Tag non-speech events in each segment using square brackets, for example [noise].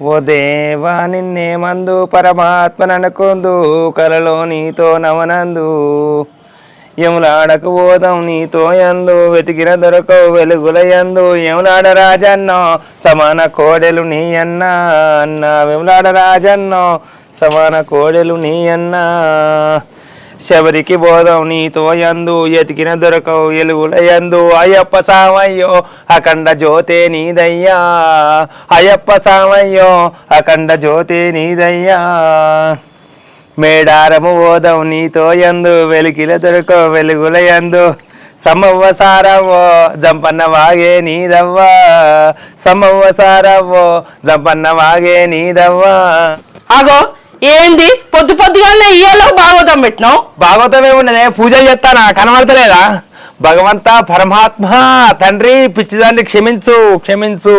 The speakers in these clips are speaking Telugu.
ఓ దేవా నిన్నే మందు పరమాత్మ ననుకుందు కలలో నీతో నవనందు యములాడకు ఓదం నీతో యందు వెతికిన దొరకవు వెలుగుల యందు. యములాడ రాజన్నో సమాన కోడెలు నీ అన్న అన్న. వెములాడ రాజన్నో సమాన కోడెలు నీ అన్నా. శబరికి బోధం నీతో యందు ఎతికిన దొరకవు ఎలుగుల యందు. అయ్యప్ప సామయ్యో అఖండ జ్యోతే నీదయ్యా. అయ్యప్ప సామయ్యో అఖండ జ్యోతే నీదయ్యా. మేడారము బోధం నీతో యందు వెలికిల దొరకవు వెలుగుల యందు. సమవ్వ సారవో జంపన్న వాగే నీదవ్వా. సమవ్వ సారవ్వో జంపన్న వాగే నీదవ్వా. అగో ఏంది? పొద్దు పొద్దుగానే ఇయ్యాలో భాగవతం పెట్టినావు? భాగవతం ఏమున్నదే పూజలు చేస్తానా? కనబడతలేదా? భగవంత పరమాత్మ తండ్రి పిచ్చిదాన్ని క్షమించు క్షమించు.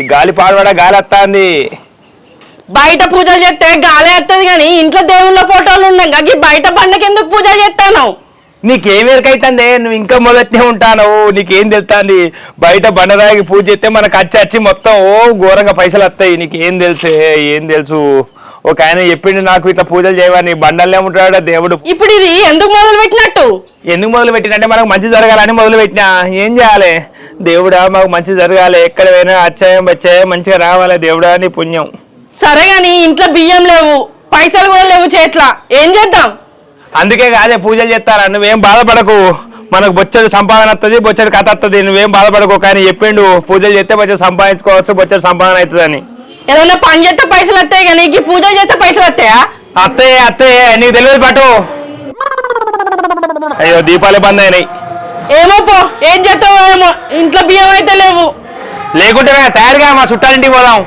ఈ గాలి పాడబడ గాలి వస్తాంది బయట పూజలు చేస్తే గాలి వస్తుంది కానీ ఇంట్లో దేవుళ్ళ ఫోటోలు ఉన్నాయి. కానీ బయట పండగ ఎందుకు పూజ చేస్తాను నీకేం ఎరకైతుంది నువ్వు ఇంకా మొదటినే ఉంటాను నీకేం తెలుస్తుంది బయట బండరాగి పూజ చేస్తే మనకు వచ్చి వచ్చి మొత్తం ఓ ఘోరంగా పైసలు వస్తాయి. నీకేం తెలుసే? ఏం తెలుసు? ఒక ఆయన చెప్పిండు నాకు ఇట్లా పూజలు చేయవని బండల్లే ఉంటాడు దేవుడు? ఇప్పుడు ఇది ఎందుకు మొదలు పెట్టినట్టు ఎందుకు మొదలు పెట్టినంటే మనకు మంచి జరగాలని మొదలు పెట్టినా ఏం చేయాలి? దేవుడా మాకు మంచి జరగాలి. ఎక్కడ పోయినా అచ్చాయం బచ్చాయం మంచిగా రావాలి దేవుడా నీ పుణ్యం. సరే గాని ఇంట్లో బియ్యం లేవు పైసలు కూడా లేవు చేట్ల ఏం చేద్దాం? అందుకే కాదే పూజలు చేస్తారా? నువ్వేం బాధపడకు. మనకు బొచ్చడు సంపాదన వస్తుంది బొచ్చడు కథ వస్తుంది నువ్వేం బాధపడకు. కానీ చెప్పిండు పూజలు చేస్తే బొచ్చడు సంపాదించుకోవచ్చు బొచ్చడు సంపాదన అవుతుందని. ఏదైనా పని చేస్తే పైసలు వస్తాయి కానీ ఈ పూజ చేస్తే పైసలు వస్తాయా? అత్తయ్య అత్తయ్య నీకు తెలియదు పట్టు అయ్యో దీపాలు బంద్ అయినాయి. ఏమో పో ఏం చేస్తావో ఏమో ఇంట్లో బియ్యం అయితే లేవు. లేకుంటే తయారుగా మా చుట్టాలింటికి పోదాం.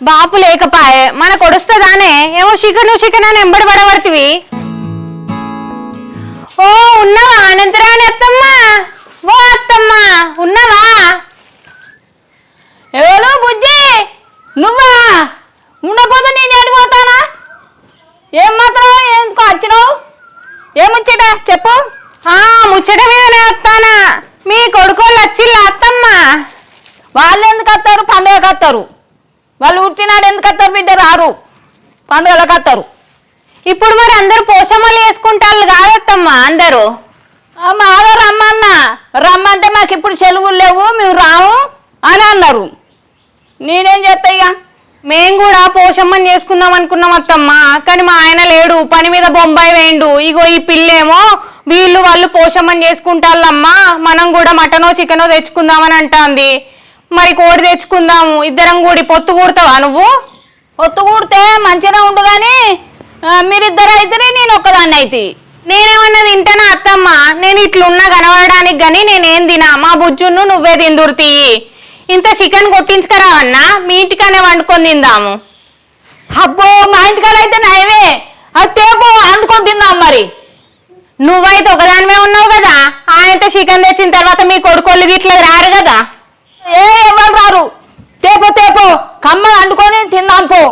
బాపు లేకపాయే మన కొడుస్తుందానే ఏమో చికెన్ చికెన్ అని ఎంబడి పడబడుతుంది ఓ ఉన్నవా? అనంతరాని అత్తమ్మా ఓ అత్తమ్మా ఉన్నవా ఎవరు బుజ్జి నువ్వా ఉండకపోతే నేను అడిగిపోతానా ఏం మాత్రం ఎందుకు వచ్చినావు ఏముచ్చట చెప్పు ఆ ముచ్చట మీదనే వస్తానా మీ కొడుకోళ్ళు వచ్చిల్లా అత్తమ్మ వాళ్ళు ఎందుకు వస్తారు పండుగకి వస్తారు వాళ్ళు పుట్టినాడు ఎందుకు వస్తారు బిడ్డ రారు పండుగలకు వస్తారు. ఇప్పుడు మరి అందరు పోషమ్మలు వేసుకుంటారు కాదత్తమ్మ అందరూ? మాదో రమ్మన్న. రమ్మంటే మాకు ఇప్పుడు చెలుగులు లేవు మేము రాము అని అన్నారు. నేనేం చేస్తా ఇక? మేం కూడా పోషమ్మని చేసుకుందాం అనుకున్నాం అత్తమ్మ కానీ మా ఆయన లేడు పని మీద బొంబాయి వేయండు. ఇగో ఈ పిల్లేమో వీళ్ళు వాళ్ళు పోషమ్మని చేసుకుంటాళ్ళమ్మా మనం కూడా మటనో చికెనో తెచ్చుకుందామని అంటాంది. మరి కోడి తెచ్చుకుందాము ఇద్దరం కూడి పొత్తు కూడతావా నువ్వు? ఒత్తు కూడితే మంచిగా ఉండు కానీ మీరిద్దరు అయితే నేను ఒక్కదాన్ని అయితే నేనేమన్నా తింటానా అత్తమ్మ? నేను ఇట్లున్నా కనబడడానికి గాని నేనేం తినా? మా బుజ్జును నువ్వే తిందుర్తి ఇంత చికెన్ కొట్టించుకురావన్నా మీ ఇంటికానే వండుకొని తిందాము. అబ్బో మా ఇంటికాడ అయితే నయమే. అది తేపో వండుకొని తిందాం మరి. నువ్వైతే ఒకదానివే ఉన్నావు కదా? ఆయనతో చికెన్ తెచ్చిన తర్వాత మీ కొడుకోళ్ళు ఇట్లా రారు కదా? ఏ ఎవరు రారు? తేపో. కమ్మలు కమ్మ వండుకొని తిందాం పో.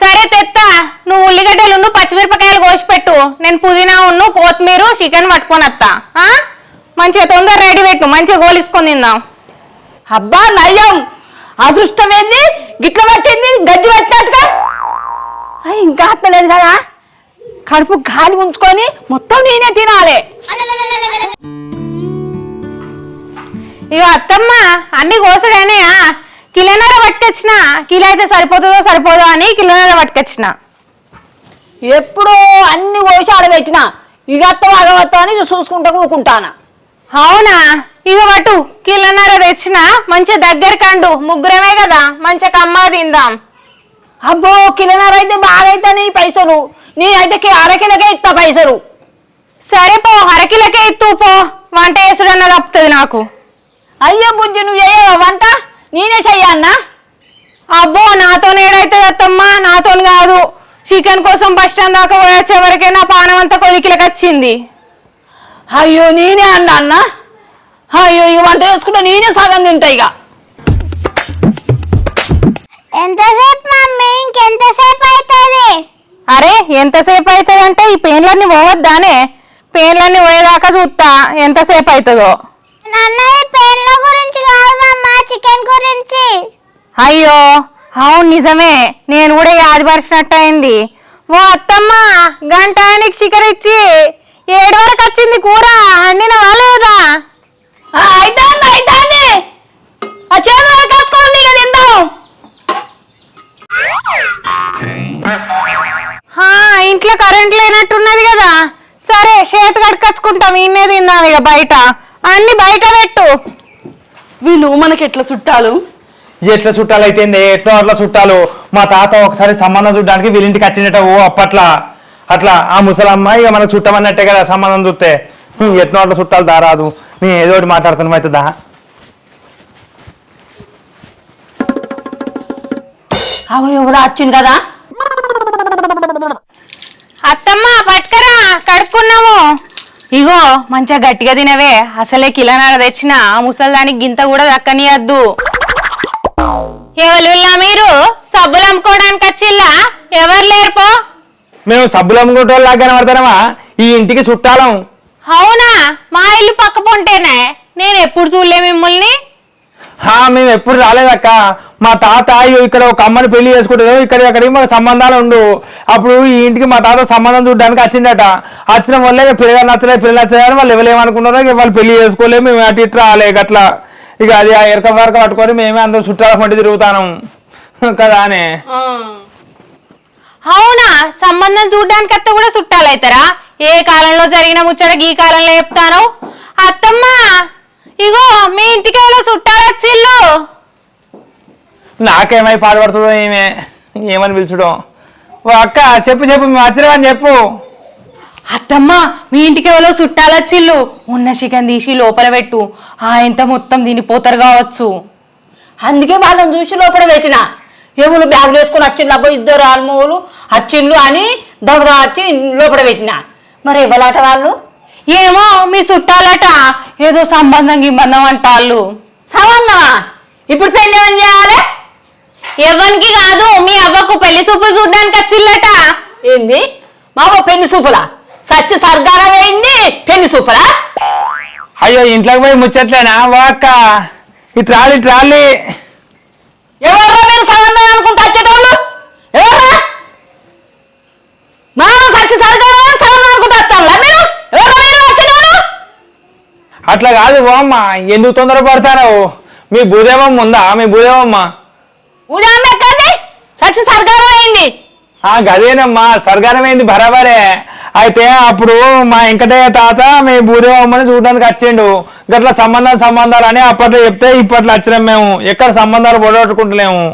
సరే తెత్త నువ్వు ఉల్లిగడ్డలు పచ్చిమిరపకాయలు పచ్చిమిరపకాయలు కోసిపెట్టు నేను పుదీనా ఉన్ను కొత్తిమీర చికెన్ పట్టుకొని వస్తా మంచిగా తొందర రెడీ పెట్టు మంచిగా గోలిసుకొని తిందాం. అబ్బా నయ్యం! అదృష్టం ఏంది? గిట్ల పట్టింది? గడ్డి పట్టినట్టుగా? ఇంకా అత్తలేదు కదా? కడుపు గాలి ఉంచుకొని మొత్తం నేనే తినాలి. ఇగో అత్తమ్మ అన్ని కోసగానే కిలోన్నర పట్టుకొచ్చిన కిలో అయితే సరిపోతుందో సరిపోదో అని కిలోన్నర పట్టుకొచ్చిన. ఎప్పుడో అన్ని కోసి ఆడబెట్టిన ఇక అత్తం అని చూసుకుంటూ కూకుంటాను? అవునా? ఇక పట్టు కిలోన్నర తెచ్చిన మంచిగా దగ్గర కండు ముగ్గురమే కదా మంచిగా కమ్మ తిందాం. అబ్బో కిలోన్నర అయితే బాగా అవుతాయి పైసలు. నేనైతే కి- అరకిలకే ఇస్తా పైసలు. సరే పో అరకిలకే ఇత్తు పో వంట వేసుడన్న తప్పుతుంది నాకు. అయ్యో బుజ్జి నువ్వు చేయవా వంట? నేనే చెయ్యన్నా అబ్బో నాతో ఏడైతుంది అత్తమ్మా నాతో కాదు. చికెన్ కోసం బస్ స్టాండ్ దాకా పోయొచ్చే వరకే నా పానం అంతా కొలికిలకి వచ్చింది. అయ్యో నేనే అన్నా అన్న? అయ్యో ఇక వంట చేసుకుంటే నేనే సగం తింటా ఇక. ఎంతసేపు మమ్మీ? ఇంకెంతసేపు అవుతుంది? అరే ఎంతసేపు అవుతుంది అంటే ఈ పెయిన్లన్నీ పోవద్దానే? పెయిన్లన్నీ పోయేదాకా చూస్తా ఎంతసేపు అవుతుందో. నన్నది పెళ్ళ గురించి అయ్యో అవును నిజమే. నేను కూడా యాదిపరిచినట్టు అయింది ఓ అత్తమ్మ గంట ఆయనకి చికెన్ ఇచ్చి. ఏడు వరకు వచ్చింది కూర అండిన ఇక తిందాం. హా, ఇంట్లో కరెంట్ లేనట్టున్నది కదా. సరే చేతి కట్టుకొచ్చుకుంటాం ఇన్నే తిందాం ఇక బయట. అన్ని బయట పెట్టు. వీళ్ళు మనకి ఎట్లా చుట్టాలు? ఎట్లా చుట్టాలు అయితే ఎట్లా అట్లా చుట్టాలు? మా తాత ఒకసారి సంబంధం చూడడానికి వీళ్ళింటికి వచ్చినట్ట ఓ అప్పట్లా. అట్లా ఆ ముసలమ్మ ఇక మనకు చుట్టమన్నట్టే కదా సంబంధం చూస్తే. ఎట్లా అట్లా చుట్టాలు దారాదు నేను ఏదో ఒకటి మాట్లాడుతున్నాం అయితే దా. అవి ఎవరు వచ్చింది కదా? అత్తమ్మ పట్టుకరా కడుక్కున్నాము ఇగో మంచిగా గట్టిగా తినవే. అసలే కిలనాడ తెచ్చిన ఆ ముసల్దానికి గింత కూడా దక్కనియద్దు. ఎవరుల్లా మీరు? సబ్బులు అమ్ముకోవడానికి వచ్చిల్లా? ఎవరు లేరుపో మేము సబ్బులు అమ్ముకుంటోళ్ళు లాగా కనబడతానమా ఈ ఇంటికి చుట్టాలం. అవునా? మా ఇల్లు పక్క పొంటేనే. నేను ఎప్పుడు చూడలే మిమ్మల్ని? హా మేము ఎప్పుడు రాలేదక్క. మా తాత అయ్యో ఇక్కడ ఒక అమ్మని పెళ్ళి చేసుకుంటారు ఇక్కడ అక్కడికి మాకు సంబంధాలు ఉండు. అప్పుడు ఈ ఇంటికి మా తాత సంబంధం చూడడానికి వచ్చిందట. వచ్చిన వల్లే ఇక పిల్లలు నచ్చలేదు పిల్లలు నచ్చలేదు వాళ్ళు ఎవరేమనుకున్నారో వాళ్ళు పెళ్ళి చేసుకోలేము మేము అటు ఇటు రాలే అట్లా. ఇక అది ఆ ఎరక వరక పట్టుకొని మేమే అందరూ చుట్టాల పండి తిరుగుతాను. [laughs] కదా అనే. అవునా? సంబంధం చూడడానికి అత్త కూడా చుట్టాలైతారా ఏ కాలంలో జరిగిన ముచ్చట ఈ కాలంలో చెప్తాను అత్తమ్మ ఇగో మీ ఇంటికి ఎవరో వచ్చి నాకేమై పాడుపడుతుందో ఏమే? ఏమని పిలుచుడం? ఓ అక్క చెప్పు చెప్పు మేము వచ్చినామని చెప్పు. అత్తమ్మ మీ ఇంటికి ఎవరో చుట్టాలొచ్చిల్లు ఉన్న చికెన్ తీసి లోపల పెట్టు. ఆయంత మొత్తం తినిపోతారు కావచ్చు. అందుకే వాళ్ళని చూసి లోపల పెట్టిన. ఎవరు బ్యాగ్ వేసుకొని వచ్చిండు అబ్బో ఇద్దరు ఆల్మూలు వచ్చిండ్లు అని దొంగ వచ్చి లోపల పెట్టిన. మరి ఎవలాట వాళ్ళు? ఏమో మీ చుట్టాలట. ఏదో సంబంధం గింబంధం అంటాళ్ళు. సవన్నమా ఇప్పుడు పెళ్ళి ఏం చేయాలి? ఎవరికి కాదు మీ అవ్వకు పెళ్ళి చూపులు చూడడానికి వచ్చిల్లట ఏంది? మామ పెళ్ళి సూపులా సచ్చి సర్గారం వేయింది పెళ్ళి సూపులా అయ్యో ఇంట్లోకి పోయి ముచ్చట్లేనా? వా అక్క. ఇటు రాలి ఇటు రాలి ఎవర్రా మీరు సంబంధం అనుకుంటా వచ్చేటోళ్ళు? ఎవర్రా? మామ సచ్చి సర్గారం సంబంధం అనుకుంటా వస్తాంలా మీరు? ఎవర్రా మీరు వచ్చేటోళ్ళు? అట్లా కాదు ఓ అమ్మ. ఎందుకు తొందర పడతారు మీ భూదేవమ్మ ఉందా? మీ భూదేవమ్మ? ఉదయం ఎక్కండి సచ్చి అయింది ఆ గదేనమ్మా సర్గారమైంది బరాబరే. అయితే అప్పుడు మా వెంకటయ్య తాత మీ భూదేవమ్మని చూడడానికి వచ్చిండు. గట్ల సంబంధాలు సంబంధాలు అని అప్పట్లో చెప్తే ఇప్పట్లో వచ్చినాం మేము. ఎక్కడ సంబంధాలు పొడగొట్టుకుంటలేము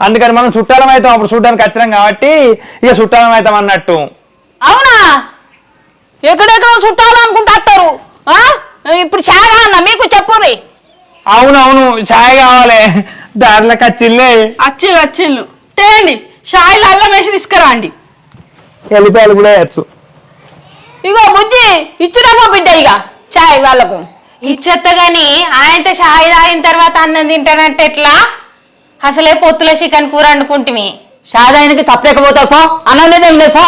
అందుకని మనం చుట్టాలం అవుతాం. అప్పుడు చూడడానికి వచ్చినాం కాబట్టి ఇక చుట్టాలం అవుతాం అన్నట్టు. అవునా? ఎక్కడెక్కడ చుట్టాలు అనుకుంటా వస్తారు. ఆ? ఇప్పుడు చాలా అన్న మీకు చెప్పుర్రి. అవునవును ఛాయ్ కావాలి. దారిలోకి వచ్చిల్లే అచ్చి వచ్చిండ్లు తేండి షాయిలు అల్లం వేసి తీసుకురండి. వెళ్ళిపోయాలు కూడా వేయచ్చు. ఇగో బుద్ధి ఇచ్చినమ్మా బిడ్డ ఇక చాయ్ వాళ్ళకు. ఇచ్చేత్త గాని ఆయనతో షాయి తాగిన తర్వాత అన్నం తింటానంటే ఎట్లా? అసలే పొత్తుల చికెన్ కూర వండుకుంటుమి. షాదానికి తప్పలేకపోతావు పో. అన్నం లేదు పో.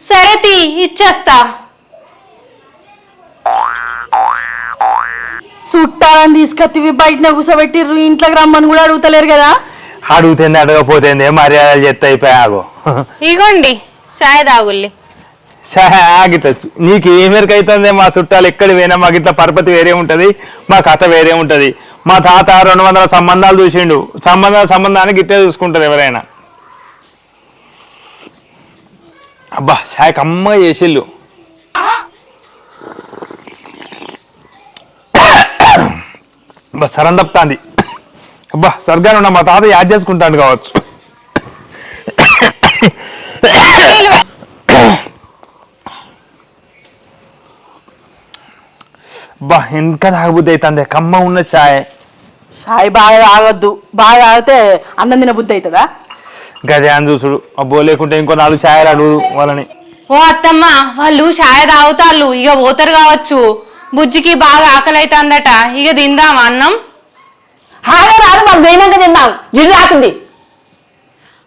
సరే తీ ఇచ్చేస్తా. చుట్టాలని తీసుకొత్తివి బయటనే కూర్చోబెట్టిర్రు. ఇంట్లోకి రమ్మని కూడా అడుగుతలేరు కదా. అడుగుతుంది అడగపోతుంది మర్యాదలు చెత్త అయిపోయాగో ఇగోండి షాయి తాగుల్లి. ఆగితచ్చు. నీకు ఏ మేరకు అవుతుంది మా చుట్టాలు ఎక్కడ పోయినా మాకు ఇట్లా పరపతి వేరే ఉంటది మా కథ వేరే ఉంటది. మా తాత రెండు వందల సంబంధాలు చూసిండు. సంబంధాల సంబంధానికి గిట్టే చూసుకుంటారు ఎవరైనా. అబ్బా చాయ్ కమ్మ చేసిళ్ళు. అబ్బా సరం తప్పుతాంది. అబ్బా సర్గాను ఉన్న మా తాత యాద్ చేసుకుంటాడు కావచ్చు. అబ్బా ఇంకా తాగబుద్ధి అవుతుంది. కమ్మ ఉన్న చాయ్. సాయి బాగా తాగొద్దు. బాగా తాగితే అన్నం తిన బుద్ధి అవుతుందా? గదే అని చూసుడు. అబ్బో లేకుంటే ఇంకో నాలుగు ఛాయలు అడుగు వాళ్ళని. ఓ అత్తమ్మ వాళ్ళు షాయి తాగుతాళ్ళు. ఇక పోతారు కావచ్చు. బుజ్జికి బాగా ఆకలి అవుతుందట ఇక తిందాం అన్నం. హాగా రాదు మాకు పోయినాక తిందాం. ఇల్లు రాకుంది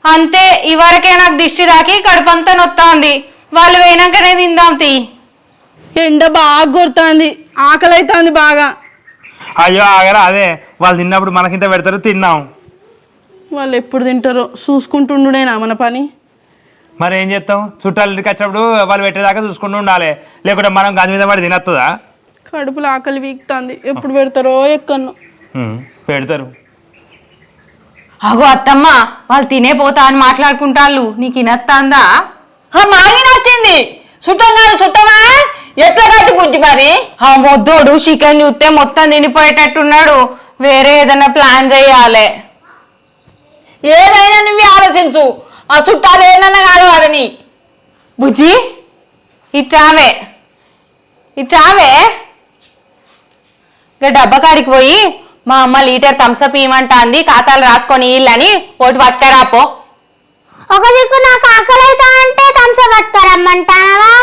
అంతే ఇవరకే నాకు దిష్టి తాకి కడుపంతా నొత్తాంది. వాళ్ళు పోయినాకనే తిందాం తీ. ఎండ బాగా కొడుతుంది. ఆకలి అవుతుంది బాగా. అయ్యో ఆగరా అదే. వాళ్ళు తిన్నప్పుడు మనకింత పెడతారు తిన్నాం. వాళ్ళు ఎప్పుడు తింటారో చూసుకుంటుండునేనా మన పని? మరి ఏం చేస్తాం? చుట్టాలు ఇంటికి వచ్చినప్పుడు వాళ్ళు పెట్టేదాకా చూసుకుంటూ ఉండాలి. లేకుంటే మనం గంజ మీద పడి తినస్తుందా కడుపులో ఆకలి వీక్తాంది. ఎప్పుడు పెడతారో ఎక్కన్నో. పెడతారు. అగో అత్తమ్మ వాళ్ళు తినే పోతా అని మాట్లాడుకుంటాళ్ళు. నీకు ఇనత్తాందా? మాగి నచ్చింది. చుట్టంగాను చుట్టమా ఎట్లా కట్టి బుజ్జి మరి? ఆ మొద్దోడు చికెన్ చూస్తే మొత్తం తినిపోయేటట్టున్నాడు. వేరే ఏదైనా ప్లాన్ చేయాలి. ఏదైనా నువ్వే ఆలోచించు. ఆ చుట్టాలు ఏదన్నా కాలవాడని బుజ్జి ఇట్రావే. ఇట్రావే? ఇక డబ్బా కాడికి పోయి మా అమ్మ లీటర్ థమ్స్అప్ ఇవ్వమంటాంది ఖాతాలు రాసుకొని ఇల్లని ఒకటి పట్టుకరాపో ఒక దిక్కు నాకు ఆకలి అవుతా అంటే కంచం పట్టుకోరమ్మంటావా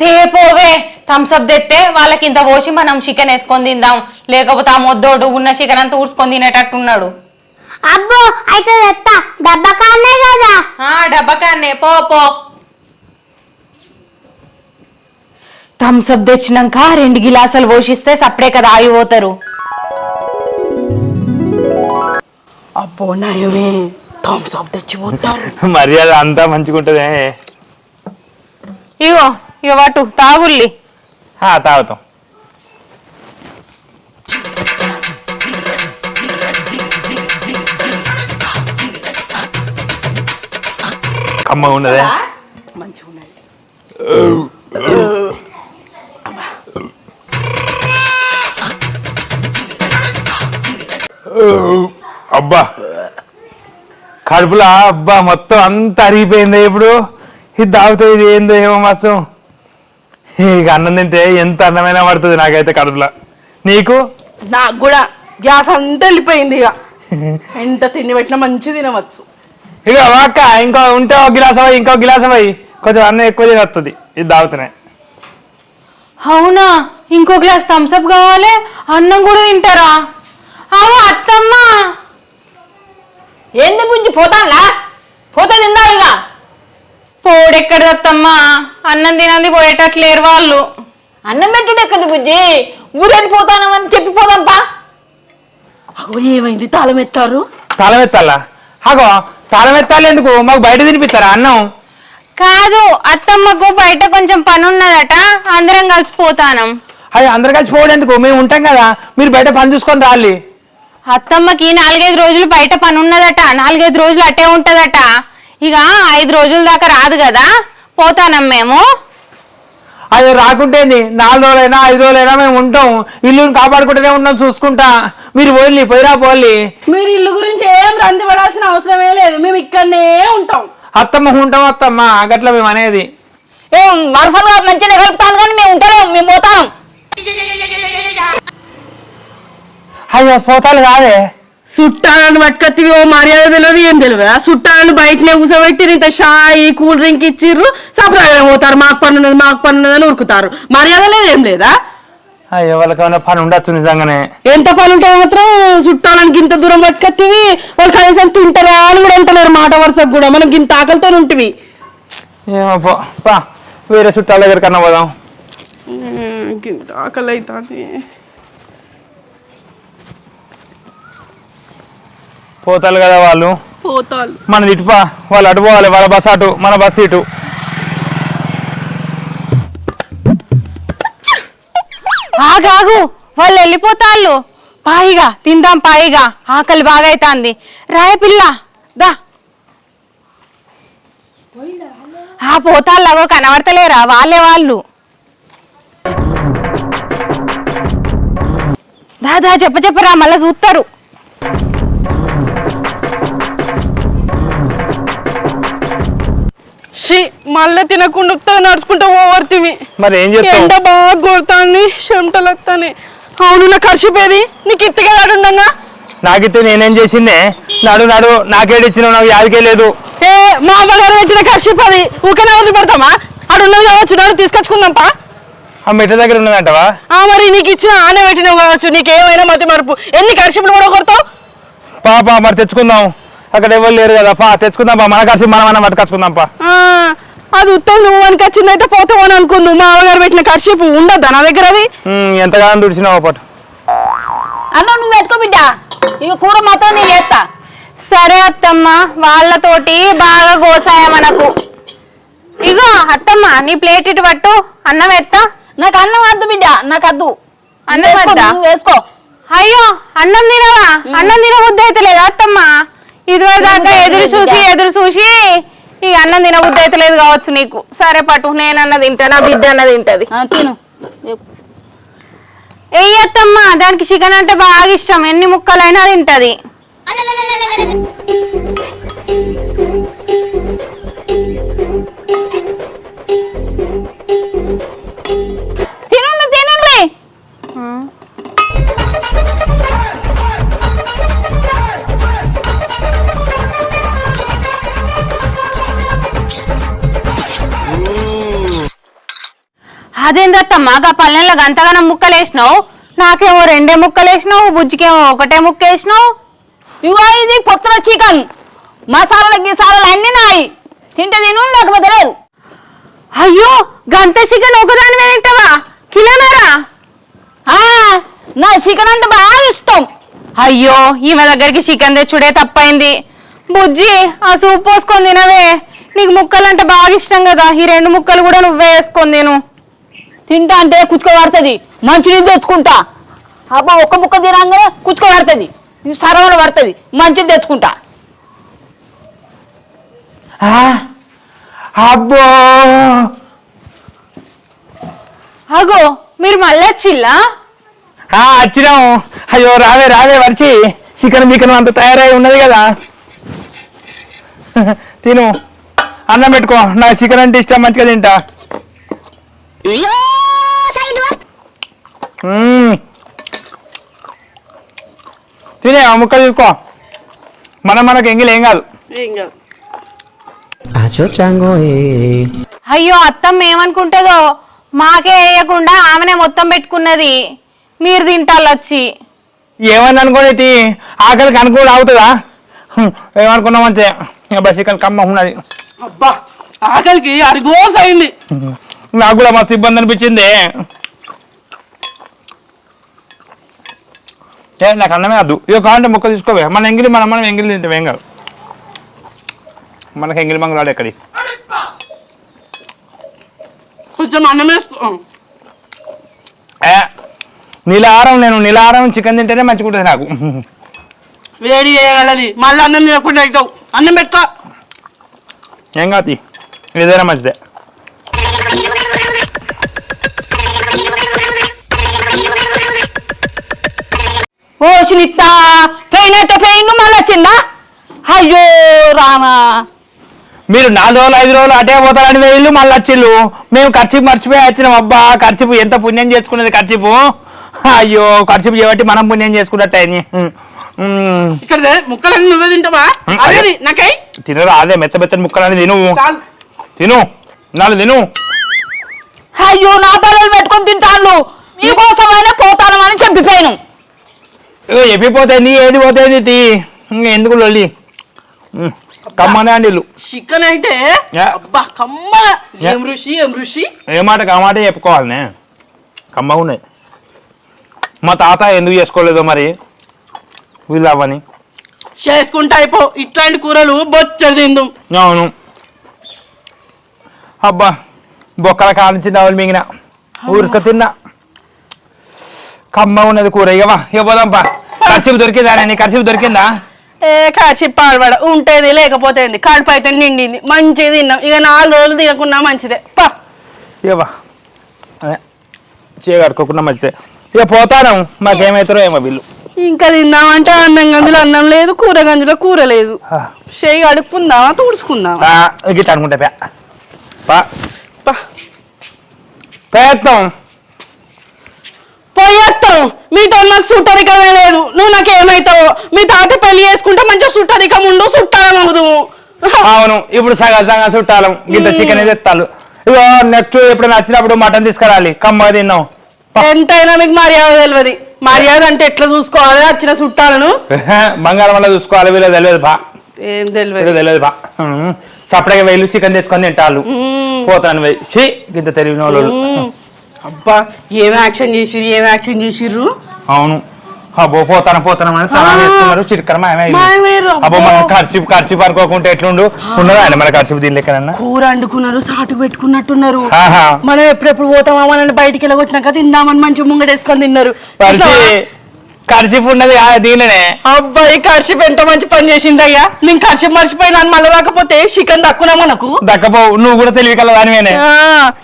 తేపోవే థమ్స్అప్ తెస్తే వాళ్ళకి ఇంత పోసి మనం చికెన్ వేసుకొని తిందాం. లేకపోతే ఆ మొద్దోడు ఉన్న చికెన్ అంతా ఊడ్చుకొని తినేటట్టున్నాడు. అబ్బో అయితే తెత్తా. డబ్బా కాన్నే కదా? ఆ డబ్బకాన్నే పో పో. థమ్స్అప్ తెచ్చినాక రెండు గిలాసులు పోషిస్తే సప్పుడే కదా ఆగిపోతారు. అబ్బో నయమే థమ్స్ అప్ తెచ్చిపోతారు. మర్యాద అంతా మంచిగా ఉంటుంది ఇగో ఇగో వాటు తాగుల్లి. తాగుతాం. కమ్మగా ఉండదే కడుపులా అబ్బా మొత్తం అంత అరిగిపోయింది ఇప్పుడు. ఇది తాగుతుంది ఇది ఏందో ఏమో మొత్తం ఇక అన్నం తింటే ఎంత అన్నమైనా పడుతుంది నాకైతే కడుపులా. నీకు? నాకు కూడా. గ్యాస్ అంతా వెళ్ళిపోయింది ఇక. ఎంత తిండి పెట్టినా మంచి తినవచ్చు. ఇక వాక్క ఇంకో ఉంటే ఒక గిలాస్ అవ్వ ఇంకో గిలాస్ అవ్వయి కొంచెం అన్నం ఎక్కువ తినొస్తుంది ఇది తాగుతున్నాయి అవునా? ఇంకో గ్లాస్ థమ్స్అప్ కావాలి? అన్నం కూడా తింటారా? అగో అత్తమ్మ! ఏంది బుజ్జి పోతాన్లా పోతే తిందా ఇక పోడెక్కడ అత్తమ్మ అన్నం తినంది పోయేటట్లేరు వాళ్ళు. అన్నం పెట్టుడు ఎక్కడి బుజ్జి? ఊరేని పోతానమని చెప్పి పోదాంపా అగో ఏమైంది? తాళం ఎత్తారు? తాళం ఎత్తాలా? అగో తాళం ఎత్తాలి ఎందుకు? మాకు బయట తినిపిస్తారా అన్నం? కాదు అత్తమ్మకు బయట కొంచెం పని ఉన్నదట అందరం కలిసిపోతానం అయ్యి అందరు కలిసి పోవడం ఎందుకు? మేము ఉంటాం కదా. మీరు బయట పని చూసుకొని రాలి అత్తమ్మకి నాలుగైదు రోజులు బయట పని ఉన్నదట నాలుగైదు రోజులు అట్టే ఉంటదట. ఇక ఐదు రోజుల దాకా రాదు కదా పోతానం మేము. అది రాకుంటేంది నాలుగు రోజులైనా ఐదు రోజులైనా మేము ఉంటాం. ఇల్లుని కాపాడుకుంటూనే ఉన్నాం చూసుకుంటా. మీరు పోయి పోయిరా పోలి మీరు ఇల్లు గురించి ఏం రంది పడాల్సిన అవసరమే లేదు. మేము ఇక్కడనే ఉంటాం. అత్తమ్మ ఉంటాం అత్తమ్మ. గట్ల మేము అనేది. ఏం వరుసగా మంచిగా కలుపుతాను కానీ మేము ఉంటాం మేము పోతాం అయ్యో పోతాలు కాదే. చుట్టాలను పట్టుకొత్తివి ఓ మర్యాద తెలియదు ఏం తెలియదు ఆ? చుట్టాలను బయటనే కూర్చోబెట్టి ఇంత షాయి కూల్ డ్రింక్ ఇచ్చిర్రు సప్రాగా పోతారు మాకు పని ఉన్నది మాకు పని ఉన్నది అని ఉరుకుతారు. మర్యాద లేదు ఏం లేదా? అయ్యో వాళ్ళకి ఏమైనా పని ఉండొచ్చు నిజంగానే. ఎంత పని ఉంటే మాత్రం చుట్టాలను ఇంత దూరం పట్టుకొత్తివి వాళ్ళు కనీసం తింటారా అని కూడా అంటలేరు మాట వరుసకు కూడా. మనం ఇంత ఆకలితో ఉంటివి. ఏమో పో పా. వేరే చుట్టాల దగ్గర కన్నా పోదాం ఆకలి అవుతుంది పోతాలు కదా వాళ్ళు? పోతాలు. మన ఇటుపా వాళ్ళు అటు పోవాలి వాళ్ళ బస్ అటు మన బస్ ఇటు. ఆగాగు వాళ్ళు వెళ్ళిపోతాళ్ళు. పాయిగా తిందాం పాయిగా. ఆకలి బాగా అవుతాంది రాయ పిల్ల దా. ఆ పోతాళ్ళు అగో కనబడతలేరా? వాళ్ళే వాళ్ళు. దాదా చెప్ప చెప్పరా మళ్ళా చూస్తారు షీ మళ్ళీ తినకుండా నడుచుకుంటూ పోవర్తివి మరి ఏం చేస్తాం ఎండ బాగా కొడుతుంది చెమటలు వస్తాయి అవును నా ఖర్చుపోయేది నీకు ఇత్తగా ఉండగా? నాకితే నేనేం చేసిందే? నడు నడు నాకేడిచ్చినావు నాకు యాదికే లేదు. ఏ మా అమ్మగారు పెట్టిన ఖర్చుపోది ఊకనే పెడతామా అటు ఉన్నది కావచ్చు నాడు తీసుకొచ్చుకుందాంపా ఆ మెట్ల దగ్గర ఉన్నదంటవా? ఆ మరి నీకు ఇచ్చిన ఆనే పెట్టినవి కావచ్చు నీకేమైనా మతి మరుపు. ఎన్ని ఖర్చులు కూడా కొడతావు? పాపా మరి తెచ్చుకుందాం. అక్కడ ఎవరు లేరు కదా పా తెచ్చుకుందాం పా మన కాసి మనం అన్న పట్టుకొచ్చుకుందాం పా. ఆ, అది ఉత్తరం నువ్వు అని వచ్చిందైతే పోతావు అని అనుకుందు. మా అమ్మగారు పెట్టిన ఖర్చు ఉండద్దా నా దగ్గర అది? ఎంతగానో దుడిచినావు పాటు అన్నం నువ్వు పెట్టుకో బిడ్డ. ఇక కూర మాత్రం నేను చేస్తా. సరే అత్తమ్మ వాళ్ళతోటి బాగా గోసాయ మనకు ఇగో అత్తమ్మ నీ ప్లేట్ ఇటు పట్టు అన్నం ఎత్తా నాకు అన్నం వద్దు బిడ్డ నాకు వద్దు. అన్నం వద్దా? నువ్వు వేసుకో. అయ్యో అన్నం తినవా? అన్నం తినబుద్ధి అయితే లేదా అత్తమ్మ? ఇదివరకు దాకా ఎదురు చూసి ఎదురు చూసి ఈ అన్నం తినబుద్ధి అయితే లేదు కావచ్చు నీకు. సరే పట్టు నేనన్న తింటా నా బిడ్డ అన్న తింటది. తిను. దానికి చికెన్ అంటే బాగా ఇష్టం. ఎన్ని ముక్కలైనా తింటది. అదేందత్తమ్మ గా పల్లెల్లో గంతగానం ముక్కలేసినావు? నాకేమో రెండే ముక్కలేసినావు బుజ్జికేమో ఒకటే ముక్కేసినావు. ఇగో ఇది పొత్తుల చికెన్. మసాలాలు గిసాలాలు అన్ని నాయి. తింటే తిను లేకపోతే లేదు. అయ్యో గంత చికెన్ ఒకదాని మీద తింటావా? కిలోనారా? నా చికెన్ అంటే బాగా ఇష్టం. అయ్యో ఈమె దగ్గరికి చికెన్ తెచ్చుడే తప్పైంది. బుజ్జి ఆ సూప్ పోసుకొని తినవే. నీకు ముక్కలు అంటే బాగా ఇష్టం కదా ఈ రెండు ముక్కలు కూడా నువ్వే వేసుకొని తిను. తింటా అంటే కుచ్చుక పడుతుంది మంచినీళ్ళు తెచ్చుకుంటా. అబ్బా ఒక్క ముక్క తినంగానే కుచ్చుక పడుతుంది సరవలు పడుతుంది మంచిది తెచ్చుకుంటా. ఆ, అబ్బో! అగో మీరు మళ్ళీ వచ్చిల్లా? ఆ, వచ్చినాం. అయ్యో రావే రావే వచ్చి చికెన్ బికెన్ అంత తయారై ఉన్నది కదా. తిను. అన్నం పెట్టుకో. నాకు చికెన్ అంటే ఇష్టం మంచిగా తింటా. తినే ఆ ముక్కలు తీసుకో. మనం మనకు ఎంగిల్ ఏం కాదు. ఏం. అయ్యో అత్తమ్మ ఏమనుకుంటుందో? మాకే వేయకుండా ఆమెనే మొత్తం పెట్టుకున్నది. మీరు తింటాళ్ళు వచ్చి. ఏమని అనుకోని ఆకలికి అనుకూలం అవుతుందా? ఏమనుకున్నాం అంతే అబ్బా చికెన్ కమ్మ ఉన్నది. అబ్బా ఆకలికి అరిగోస్ అయింది నాకు కూడా మస్తు ఇబ్బంది అనిపించింది. ఏ నాకు అన్నమే వద్దు. ఇక కావాలంటే ముక్క తీసుకోవే. మన ఎంగిలి మనం మనం ఎంగిలి తింటాం ఏం కాదు. మనకి ఎంగిలి మంగళాడు ఎక్కడి? కొంచెం అన్నం వేసుకో. నేను నీలాహారం చికెన్ తింటేనే మంచిగా ఉంటుంది నాకు. వేడి చేయగలది మళ్ళీ అన్నం తినకుండా అవుతావు అన్నం పెట్టుకో. ఏం కాదు. ఏదైనా మంచిదే. ఓ సునీత పెయిన్ అయితే పెయిన్ మళ్ళీ వచ్చిందా? అయ్యో రామా. మీరు నాలుగు రోజులు ఐదు రోజులు అటే పోతారని వేళ్ళు మళ్ళీ వచ్చిళ్ళు. మేము ఖర్చు మర్చిపోయి వచ్చినాం. అబ్బా ఖర్చు ఎంత పుణ్యం చేసుకునేది ఖర్చు అయ్యో ఖర్చు చేయబట్టి మనం పుణ్యం చేసుకున్నట్టు అయింది. ఇక్కడ ముక్కలన్నీ నువ్వే తింటావా? అదే నాకై. తినరా అదే మెత్త మెత్తని ముక్కలని తిను. తిను. నాలుగు తిను. అయ్యో నా పిల్లలు పెట్టుకొని తింటాను మీకోసమైనా పోతాను అని చెప్పిపోయాను ఇగో ఎప్పిపోతుంది ఏది పోతుంది తీ. ఇంకా ఎందుకు లొల్లి? కమ్మనే అండి చికెన్ అయితే. అబ్బా. ఏం ఏం ఏ మాట కామాట చెప్పుకోవాలనే. కమ్మగా ఉన్నాయి మా తాత ఎందుకు చేసుకోలేదో మరి? వీళ్ళు అవ్వని చేసుకుంటా అయిపో. ఇట్లాంటి కూరలు బొచ్చడు తిందు. అవును. అబ్బా బొక్కల కానించి నవలు మింగిన ఊరుసుక తిన్నా. కమ్మ ఉన్నది కూర. ఇవ్వవా ఇవ్వదాంపా కర్చీపు దొరికిందా నీ? కర్చీపు దొరికిందా? ఏ కాసి పాడబడ ఉంటేది లేకపోతే ఏంది. కడుపు అయితే నిండింది. మంచిగా తిన్నాం. ఇక నాలుగు రోజులు తినకున్నా మంచిదే. పా. ఇవ్వ అదే చేయగడుకోకుండా మంచిదే. ఇక పోతాను. మాకేమవుతారో ఏమో వీళ్ళు. ఇంకా తిందామంటే అన్నం గంజులు అన్నం లేదు కూర గంజులో కూర లేదు. చేయి కడుక్కుందామా తుడుచుకుందామా? గిట్ట అనుకుంటా పా. ప్రయత్నం. పోయేస్తాం మీతో నాకు సుట్టరికమే లేదు. నువ్వు నాకు ఏమైతావో మీ తాత పెళ్ళి చేసుకుంటే మంచిగా సుట్టరికం ఉండు చుట్టాలమవుదు అవును ఇప్పుడు సగం సగం చుట్టాలం గింత చికెన్ తెస్తాలు ఇగో నెక్స్ట్ ఎప్పుడు నచ్చినప్పుడు మటన్ తీసుకురాలి. కమ్మ తిన్నాం ఎంతైనా మీకు మర్యాద తెలియదు మర్యాద అంటే ఎట్లా చూసుకోవాలి? వచ్చిన చుట్టాలను బంగారం వల్ల చూసుకోవాలి వీళ్ళు తెలియదు బా ఏం తెలియదు తెలియదు బా సపరేట్గా వెళ్ళి చికెన్ తెచ్చుకొని తింటాలు పోతాను గింత తెలివిన వాళ్ళు అబ్బా ఏం యాక్షన్ చేసిర్రు ఏం యాక్షన్ చేసిర్రు? అవును. అబ్బో పోతాను పోతాను అని తలా వేసుకున్నారు చిటికర మాయమే మాయమయ్యారు, అబ్బో. మనం ఖర్చు ఖర్చు పనుకోకుంటే ఎట్లుండు? ఉన్నదా అండి మన ఖర్చు దీని లెక్కనన్నా? కూర వండుకున్నారు సాటు పెట్టుకున్నట్టున్నారు. మనం ఎప్పుడెప్పుడు పోతామా మనల్ని బయటికి వెళ్ళగొట్టినాక తిందామని మంచి ముంగడేసుకొని తిన్నారు. ఖర్చు చూసినావా? ఖర్చు ఉన్నది ఆ దీనినే. అబ్బాయి కర్షిప్ ఎంత మంచి పని చేసిందయ్యా? నేను కర్షిప్ మర్చిపోయినాను మళ్ళీ రాకపోతే చికెన్ దక్కునా మనకు? దక్కపో నువ్వు కూడా తెలివి కల దానివేనే ఆ,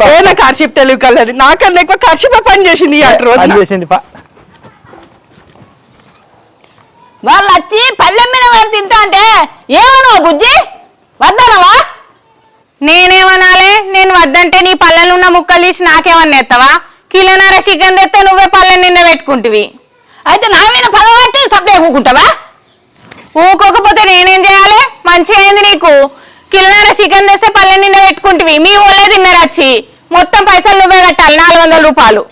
ఏ నా కర్షిప్ తెలివి కలది? నాకన్నా ఎక్కువ కర్షిప్ పని చేసింది ఈ అటు రోజు అది చేసింది పా. వాళ్ళు వచ్చి పల్లెం మీద వాడు తింటా అంటే ఏమన్నావు బుజ్జి? వద్దనవా? నేనేమనాలే? నేను వద్దంటే నీ పల్లెలున్న ముక్కలు తీసి నాకేమన్నా ఎత్తవా? కిలోన్నర చికెన్ తెస్తే నువ్వే పల్లె నిన్న పెట్టుకుంటివి. అయితే నా మీద పదవట్టి సప్లై ఊకుంటావా? ఊకోకపోతే నేనేం చేయాలి? మంచిగా అయింది నీకు? కిలోన్నర చికెన్ తెస్తే పల్లె నిన్న పెట్టుకుంటివి. మీ ఊళ్ళే తిన్నారు వచ్చి మొత్తం పైసలు నువ్వే కట్టాలి నాలుగు వందల రూపాయలు.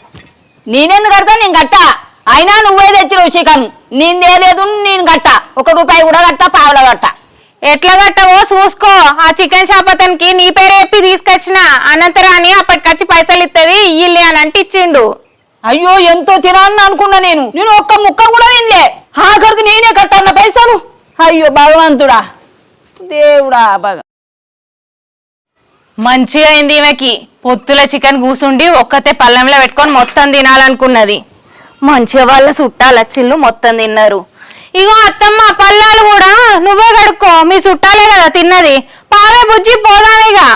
నేనెందుకు కడతా? నేను కట్టా. అయినా నువ్వే తెచ్చినవు చికెన్. నేను లేదు నేను కట్టా. ఒక రూపాయి కూడా కట్టా పావుల కట్టా. ఎట్లా కట్టవో చూసుకో. ఆ చికెన్ షాప్ అతనికి నీ పేరే చెప్పి తీసుకొచ్చిన. అనంతరాని అప్పటికచ్చి పైసలు ఇస్తుంది ఇల్లు అని అంటే ఇచ్చిండు. అయ్యో ఎంతో తినాలని అనుకున్నా నేను. నేను ఒక్క ముక్క కూడా తినలే. ఆఖరికి నేనే కట్టన్న పైసలు. అయ్యో భగవంతుడా. దేవుడా భగ మంచిగా అయింది ఈమెకి. పొత్తుల చికెన్ కూసుండి ఒక్కతే పళ్ళెంలో పెట్టుకొని మొత్తం తినాలనుకున్నది. మంచిగా వాళ్ళ చుట్టాలు వచ్చిళ్ళు మొత్తం తిన్నారు. ఇగో అత్తమ్మ పళ్ళాలు కూడా నువ్వే కడుక్కో. మీ చుట్టాలే కదా తిన్నది. పావే బుజ్జి పోదామిగా